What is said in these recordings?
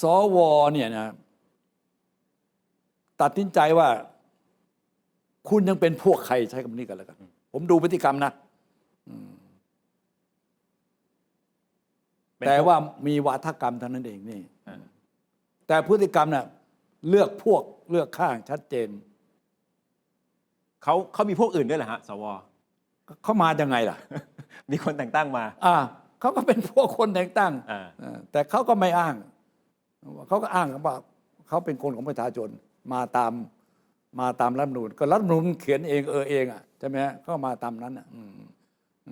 สวเนี่ยนะตัดสินใจว่า คุณยังเป็นพวกใครใช้คำนี้กันแล้วกัน ผมดูพฤติกรรมนะเป็นแต่พวกว่ามีวาทกรรมเท่านั้นเองนี่อ่าแต่พฤติกรรมน่ะเลือกพวกเลือกข้างชัดเจนเขาเขามีพวกอื่นด้วยเหรอฮะสวเขามายังไงล่ะ มีคนแต่งตั้งมา อ่าเขาก็เป็นพวกคนแต่งตั้งอ่าเออแต่เขาก็ไม่อ้าง เขาก็อ้างว่าเขาเป็นคนของประชาชนมาตามมาตามรัฐมนูญก็รัฐมนูญเขียนเองเออเองอะใช่ไหมฮะก็มาตามนั้นอะอื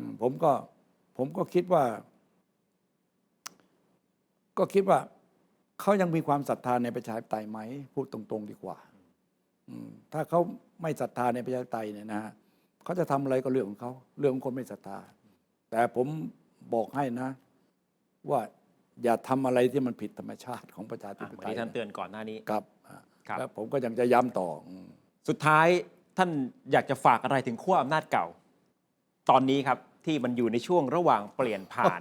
มผมก็ผมก็คิดว่า ก็คิดว่าเขายังมีความศรัทธาในประชาธิปไตยไหมพูดตรง ๆ ดีกว่าอืมถ้าเขาไม่ศรัทธาในประชาธิปไตยเนี่ยนะฮะเขาจะทำอะไรก็เรื่องของเขาเรื่องของคนไม่ศรัทธา แต่ผมบอกให้นะ ว่า อย่าทำอะไรที่มันผิดธรรมชาติของประชาธิอะปวันไตยนี้ท่านเตือนก่อนหน้านี้ครับอ่าครับแล้วผมก็ยังจะย้ำต่ออืมสุดท้ายท่านอยากจะฝากอะไรถึงขั้วอำนาจเก่า ตอนนี้ครับที่มันอยู่ในช่วงระหว่างเปลี่ยนผ่าน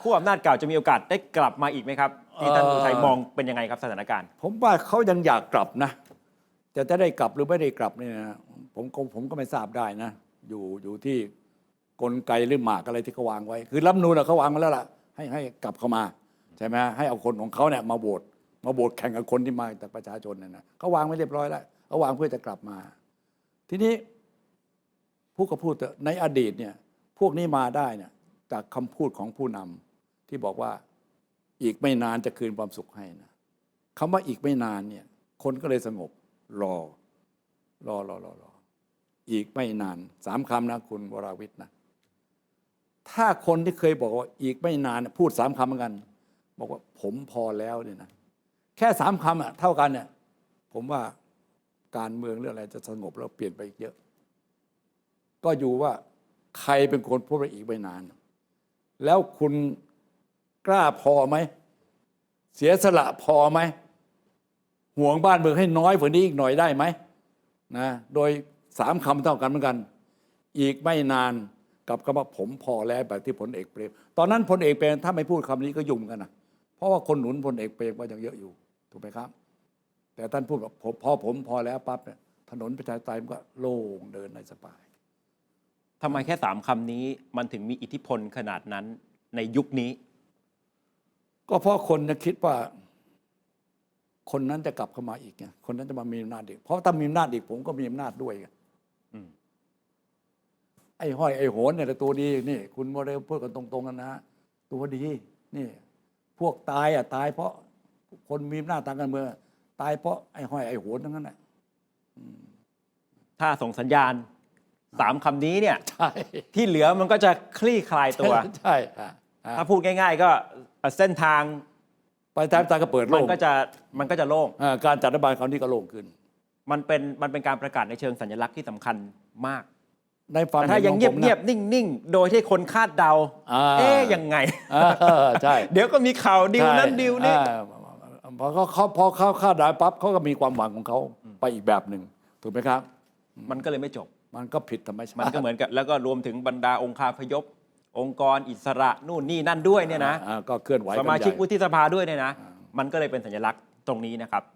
ขั้วอำนาจเก่าจะมีโอกาสได้กลับมาอีกไหมครับที่ท่านอุทัยมองเป็นยังไงครับสถานการณ์ ผมว่าเขายังอยากกลับนะแต่จะได้กลับหรือไม่ได้กลับเนี่ยนะผมก็ผมก็ไม่ทราบได้นะ อยู่อยู่ที่กลไกหรือหมากอะไรที่เขาวางไว้ คือรัฐธรรมนูลเขาวางมาแล้วล่ะ ให้ให้กลับเข้ามาใช่ไหมให้เอาคนของเขาเนี่ยมาโหวตมาโหวตแข่งกับคนที่มาจากประชาชนเนี่ยนะเขาวางไว้เรียบร้อยแล้วเขาวางเพื่อจะกลับมา ทีนี้ผู้ก็พูดในอดีตเนี่ยพวกนี้มาได้เนี่ยจากคำพูดของผู้นำที่บอกว่าอีกไม่นานจะคืนความสุขให้นะคำว่าอีกไม่นานเนี่ย คนก็เลยสงบ รอ รอรอรอรออีกไม่นานสามคำนะคุณวราวิทย์นะ ถ้าคนที่เคยบอกว่าอีกไม่นานพูดสามคำเหมือนกัน บอกว่าผมพอแล้วเนี่ยนะแค่สามคำอะเท่ากันเนี่ยผมว่าการเมืองเรื่องอะไรจะสงบแล้วเปลี่ยนไปอีกเยอะ ก็อยู่ว่าใครเป็นคนพูดว่าอีกไม่นาน แล้วคุณกล้าพอไหม เสียสละพอไหมห่วงบ้านเมืองให้น้อยกว่านี้อีกหน่อยได้ไหมนะโดยสามคำเท่ากันเหมือนกัน อีกไม่นาน กับคำว่าผมพอแล้วแบบที่พลเอกเปรม ตอนนั้นพลเอกเปรมถ้าไม่พูดคำนี้ก็ยุ่งกันนะเพราะว่าคนหนุนพลเอกเปรมก็ยังเยอะอยู่ถูกไหมครับ แต่ท่านพูดว่าผมพอผมพอแล้วปั๊บเนี่ยถนนประชาธิปไตยมันก็โล่งเดินได้สบายทำไมแค่สามคำนี้มันถึงมีอิทธิพลขนาดนั้นในยุคนี้ ก็เพราะคนจะคิดว่า คนนั้นจะกลับเข้ามาอีกไงคนนั้นจะมามีอำนาจอีก เพราะถ้ามีอำนาจอีกผมก็มีอำนาจด้วยไงอืม ไอ้ห้อยไอ้โหนเนี่ยแหละตัวดีนี่คุณโมเดลพูดกันตรงๆกันนะ ตัวดีนี่ พวกตายอะตายเพราะคนมีอำนาจทางการเมืองตายเพราะไอ้ห้อยไอ้โหนทั้งนั้นแหละถ้าส่งสัญญาณสามคำนี้เนี่ย ใช่ที่เหลือมันก็จะคลี่คลายตัว ใช่อะอะถ้าพูดง่าย ๆ ก็เส้นทางไปแทบตายก็เปิดมัโล่นงก็จะมันก็จะโล่ง อะการจัดรัฐบาลคราวนี้ก็โล่งขึ้น มันเป็นมันเป็นการประกาศในเชิงสัญลักษณ์ที่สำคัญมาก ในความแต่ถ้ายังเงียบห็นเงีขยอบผมนิ่งๆ โดยที่คนคาดเดาอ่าเอ๊ยยังไงนะเออใช่เดี๋ยวก็มีข่าวดิวนั้นใช่ดิวนี้อ่าพอเขาเขาพอเขาคาดได้ปั๊บเขาก็มีความหวังของเขาไปอีกแบบหนึ่งถูกไหมครับ มันก็เลยไม่จบ มันก็ผิดธรรมชาติมันก็เหมือนกับแล้วก็รวมถึงบรรดาองค์คาพยพ องค์กรอิสระนู่นนี่นั่นด้วยเนี่ยนะอ่าก็เคลื่อนไหวสกันมาใหญ่ชิกวุฒิสภาด้วยเนี่ยนะ มันก็เลยเป็นสัญลักษณ์ตรงนี้นะครับ